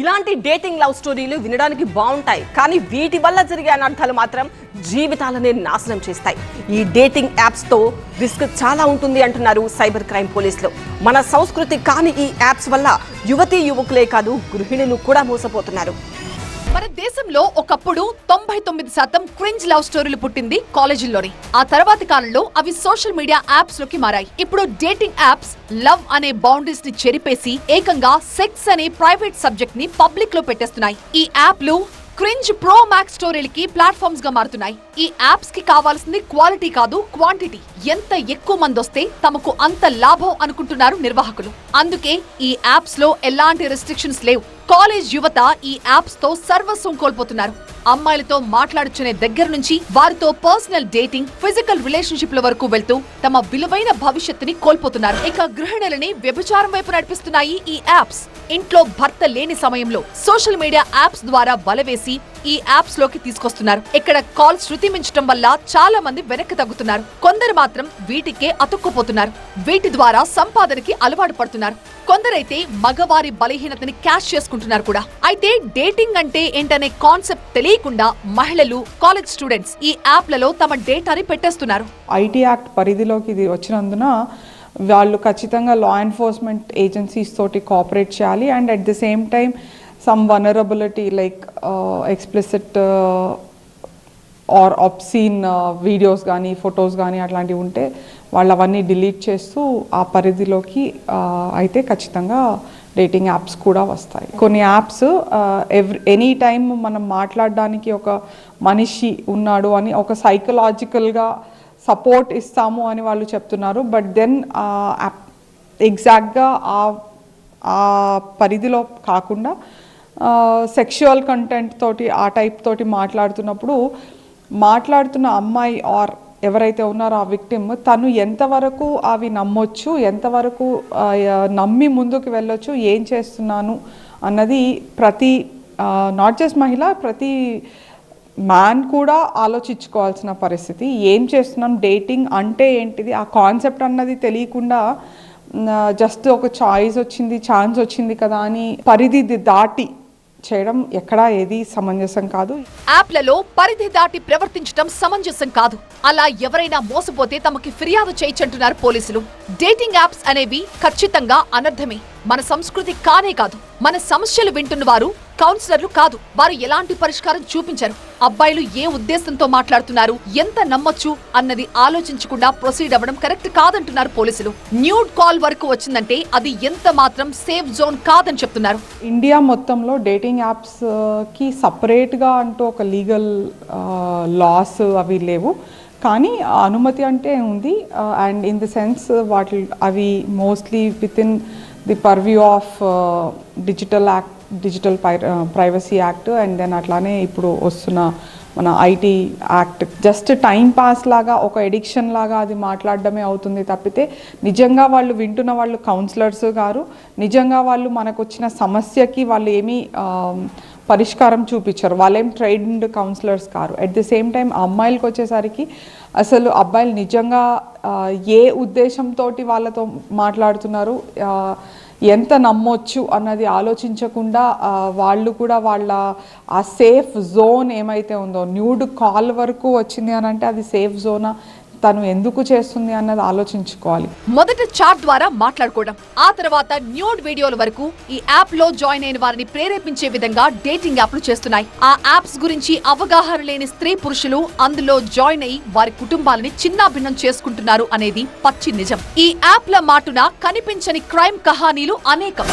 ఇలాంటి dating love స్టోరీలు వినడానికి బాగుంటాయి కానీ వీటి వల్ల జరిగే అనర్థాలు మాత్రం జీవితాలనే నాశనం చేస్తాయి. ఈ డేటింగ్ యాప్స్తో రిస్క్ చాలా ఉంటుంది అంటున్నారు సైబర్ క్రైమ్ పోలీసులు. మన సంస్కృతి కాని ఈ యాప్స్ వల్ల యువతీ యువకులే కాదు గృహిణులు కూడా మోసపోతున్నారు. మన దేశంలో ఒకప్పుడు తొంభై తొమ్మిది శాతం క్రింజ్ లవ్ స్టోరీలు పుట్టింది కాలేజీల్లోనే. ఆ తర్వాతి కాలంలో అవి సోషల్ మీడియా యాప్స్లోకి మారాయి. ఇప్పుడు డేటింగ్ యాప్స్ లవ్ అనే బౌండరీస్ని చెరిపేసి ఏకంగా సెక్స్ అనే ప్రైవేట్ సబ్జెక్ట్ని పబ్లిక్లో పెట్టేస్తున్నాయి. ఈ యాప్లు క్రింజ్ ప్రో మ్యాక్స్ స్టోరీలకి ప్లాట్ఫామ్స్గా మారుతున్నాయి. ఈ యాప్స్కి కావాల్సింది క్వాలిటీ కాదు క్వాంటిటీ ఎంత ఎక్కువ మంది వస్తే తమకు అంత లాభం అనుకుంటున్నారు నిర్వాహకులు. అందుకే ఈ యాప్స్లో ఎలాంటి రెస్ట్రిక్షన్స్ లేవు. కాలేజ్ యువత ఈ యాప్స్తో సర్వస్వం కోల్పోతున్నారు. అమ్మాయిలతో మాట్లాడుచునే దగ్గర నుంచి వారితో పర్సనల్ డేటింగ్ ఫిజికల్ రిలేషన్షిప్ల వరకు వెళ్తూ తమ విలువైన భవిష్యత్తుని కోల్పోతున్నారు. ఇక గృహిణులని వ్యభిచారం వైపు నడిపిస్తున్నాయి ఈ యాప్స్ ఇంట్లో భర్త లేని సమయంలో సోషల్ మీడియా యాప్స్ ద్వారా వలవేసి ఈ యాప్స్లోకి తీసుకొస్తున్నారు. ఇక్కడ కాల్ శృతి మించడం వల్ల చాలా మంది వెనక్కి తగ్గుతున్నారు. కొందరు మాత్రం వీటికే అతుక్కుపోతున్నారు. వీటి ద్వారా సంపాదనకి అలవాటు పడుతున్నారు. కొందరైతే మగవారి బలహీనతని క్యాష్ చేసుకుంటున్నారు కూడా. అయితే డేటింగ్ అంటే ఏంటనే కాన్సెప్ట్ తెలియకుండా మహిళలు కాలేజ్ స్టూడెంట్స్ ఈ యాప్లలో తమ డేటాని పెట్టేస్తున్నారు. ఐటీ యాక్ట్ పరిధిలోకి ఇది వచ్చినందున వాళ్ళు ఖచ్చితంగా లా ఎన్ఫోర్స్మెంట్ ఏజెన్సీస్ తోటి కోఆపరేట్ చేయాలి. And at the same time some vulnerability like explicit or obscene videos కానీ ఫొటోస్ కానీ అట్లాంటివి ఉంటే వాళ్ళు అవన్నీ డిలీట్ చేస్తూ ఆ పరిధిలోకి uh, అయితే ఖచ్చితంగా డేటింగ్ యాప్స్ కూడా వస్తాయి. కొన్ని యాప్స్ ఎవ్రీ ఎనీ టైం మనం మాట్లాడడానికి ఒక మనిషి ఉన్నాడు అని ఒక సైకలాజికల్గా సపోర్ట్ ఇస్తాము అని వాళ్ళు చెప్తున్నారు బట్ దెన్ ఎగ్జాక్ట్గా ఆ పరిధిలో కాకుండా సెక్షువల్ కంటెంట్ తోటి ఆ టైప్ తోటి మాట్లాడుతున్నప్పుడు మాట్లాడుతున్న అమ్మాయి ఆర్ ఎవరైతే ఉన్నారో ఆ విక్టిమ్ తను ఎంతవరకు అవి నమ్మొచ్చు ఎంతవరకు నమ్మి ముందుకు వెళ్ళొచ్చు ఏం చేస్తున్నాను అన్నది ప్రతి నాట్ జస్ట్ మహిళ ప్రతి మ్యాన్ కూడా ఆలోచించుకోవాల్సిన పరిస్థితి. ఏం చేస్తున్నాం? డేటింగ్ అంటే ఏంటిది? ఆ కాన్సెప్ట్ అన్నది తెలియకుండా జస్ట్ ఒక చాయిస్ వచ్చింది ఛాన్స్ వచ్చింది కదా అని పరిధి దాటి చేయడం ఎక్కడా ఏది సమంజసం కాదు. యాప్లలో పరిధి దాటి ప్రవర్తించడం సమంజసం కాదు. అలా ఎవరైనా మోసపోతే తమకి ఫిర్యాదు చేయించంటున్నారు పోలీసులు. డేటింగ్ యాప్స్ అనేవి ఖచ్చితంగా అనర్థమే. మన సంస్కృతి కానే కాదు. మన సమస్యలు వింటున్న వారు కౌన్సిలర్లు కాదు. వారు ఎలాంటి పరిష్కారం చూపించరు. అబ్బాయిలు ఏ ఉద్దేశంతో మాట్లాడుతున్నారు? ఎంత నమ్మొచ్చు? అన్నది ఆలోచించకుండా ప్రొసీడ్ అవ్వడం కరెక్ట్ కాదంటున్నారు పోలీసులు. న్యూడ్ కాల్ వరకు వచ్చిందంటే అది ఎంత మాత్రం సేఫ్ జోన్ కాదని చెప్తున్నారు. ఇండియా మొత్తంలో డేటింగ్ యాప్స్కి సపరేట్గా అంటూ ఒక లీగల్ లాస్ అవి లేవు. కానీ అనుమతి అంటే ఉంది అండ్ ఇన్ ది సెన్స్ వాటి అవి mostly with in the purview of digital act digital privacy act and then అట్లానే ఇప్పుడు వస్తున్న మన IT act just time pass లాగా ఒక ఎడిక్షన్ లాగా అది మాట్లాడడమే అవుతుంది తప్పితే నిజంగా వాళ్ళు వింటున్న వాళ్ళు కౌన్సిలర్స్ గారు నిజంగా వాళ్ళు మనకు వచ్చిన సమస్యకి వాళ్ళు ఏమీ పరిష్కారం చూపించరు. వాళ్ళేం ట్రైన్డ్ కౌన్సిలర్స్ కారు. అట్ ది సేమ్ టైం అమ్మాయిలకు వచ్చేసరికి అసలు అబ్బాయిలు నిజంగా ఏ ఉద్దేశంతో వాళ్ళతో మాట్లాడుతున్నారు ఎంత నమ్మొచ్చు అన్నది ఆలోచించకుండా వాళ్ళు కూడా వాళ్ళ ఆ సేఫ్ జోన్ ఏమైతే ఉందో న్యూడ్ కాల్ వరకు వచ్చింది అని అంటే అది సేఫ్ జోనా తను ఎందుకు చేస్తుంది అన్నది ఆలోచించుకోవాలి. మొదట చాట్ ద్వారా మాట్లాడుకోవడం ఆ తర్వాత న్యూడ్ వీడియోల వరకు ఈ యాప్లో జాయిన్ అయిన వారిని ప్రేరేపించే విధంగా డేటింగ్ యాప్లు చేస్తున్నాయి. ఆ యాప్స్ గురించి అవగాహన లేని స్త్రీ పురుషులు అందులో జాయిన్ అయి వారి కుటుంబాలని చిన్నాభిన్నం చేసుకుంటున్నారు అనేది పచ్చి నిజం. ఈ యాప్ల మాటున కనిపించని క్రైమ్ కహానీలు అనేకం.